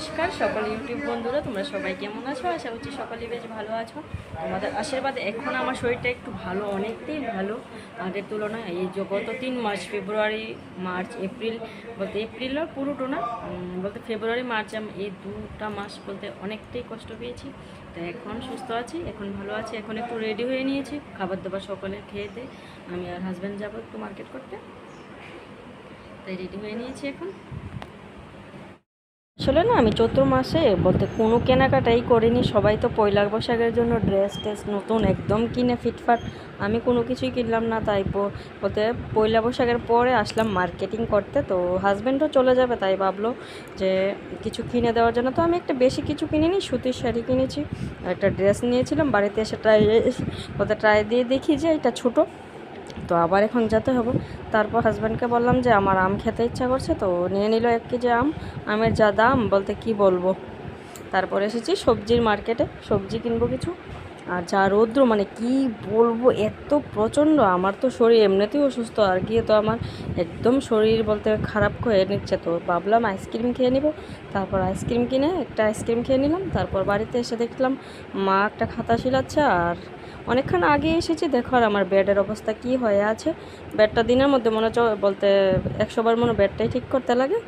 নমস্কার সকল ইউটিউব বন্ধুরা, তোমরা সবাই কেমন আছো? আশা করছি সকলেই বেশ ভালো আছো। তোমাদের আশীর্বাদে এখন আমার শরীরটা একটু ভালো, অনেকটাই ভালো। আগের তুলনায় এই যে গত তিন মাস, ফেব্রুয়ারি, মার্চ, এপ্রিল, বলতে এপ্রিলের পুরোটো না বলতে ফেব্রুয়ারি, মার্চ আমি এই দুটা মাস বলতে অনেকটাই কষ্ট পেয়েছি। তো এখন সুস্থ আছি, এখন ভালো আছি, এখন একটু রেডি হয়ে নিয়েছি খাবার দাবার সকলে খেয়ে আমি আর হাজব্যান্ড যাব একটু মার্কেট করতে। তাই রেডি হয়ে নিয়েছি এখন। আসলে না, আমি চৈত্র মাসে বলতে কোনো কেনাকাটাই করিনি। সবাই তো পয়লা বৈশাখের জন্য ড্রেস টেস নতুন একদম কিনে ফিটফাট। আমি কোনো কিছুই কিনলাম না, তাই বলতে পয়লা বৈশাখের পরে আসলাম মার্কেটিং করতে। তো হাজব্যান্ডও চলে যাবে, তাই ভাবলো যে কিছু কিনে দেওয়ার জন্য। তো আমি একটা বেশি কিছু কিনিনি, সুতির শাড়ি কিনেছি। একটা ড্রেস নিয়েছিলাম, বাড়িতে এসে ট্রাই বলতে ট্রাই দিয়ে দেখি যে এটা ছোটো। তো আবার এখন যেতে হবে। তারপর হাজব্যান্ডকে বললাম যে, আমার আম খেতে ইচ্ছা করছে। তো নিয়ে নিল এক কেজি আম। আমের যা দাম, বলতে কি বলব? তারপর এসেছি সবজির মার্কেটে সবজি কিনবো কিছু। আর যা রৌদ্র মানে কি বলব, এত প্রচণ্ড। আমার তো শরীর এমনিতেই অসুস্থ। আর গিয়ে তো আমার একদম শরীর বলতে খারাপ হয়ে নিচ্ছে। তো ভাবলাম আইসক্রিম খেয়ে নিব। তারপর আইসক্রিম কিনে একটা আইসক্রিম খেয়ে নিলাম। তারপর বাড়িতে এসে দেখলাম, মা একটা খাতা শিলাচ্ছে। আর অনেকক্ষণ আগে এসেছি, দেখো আর আমার বেডের অবস্থা কি হয়ে আছে। বেডটা দিনের মধ্যে মনে হচ্ছে বলতে একশোবার মনে বেডটাই ঠিক করতে লাগে।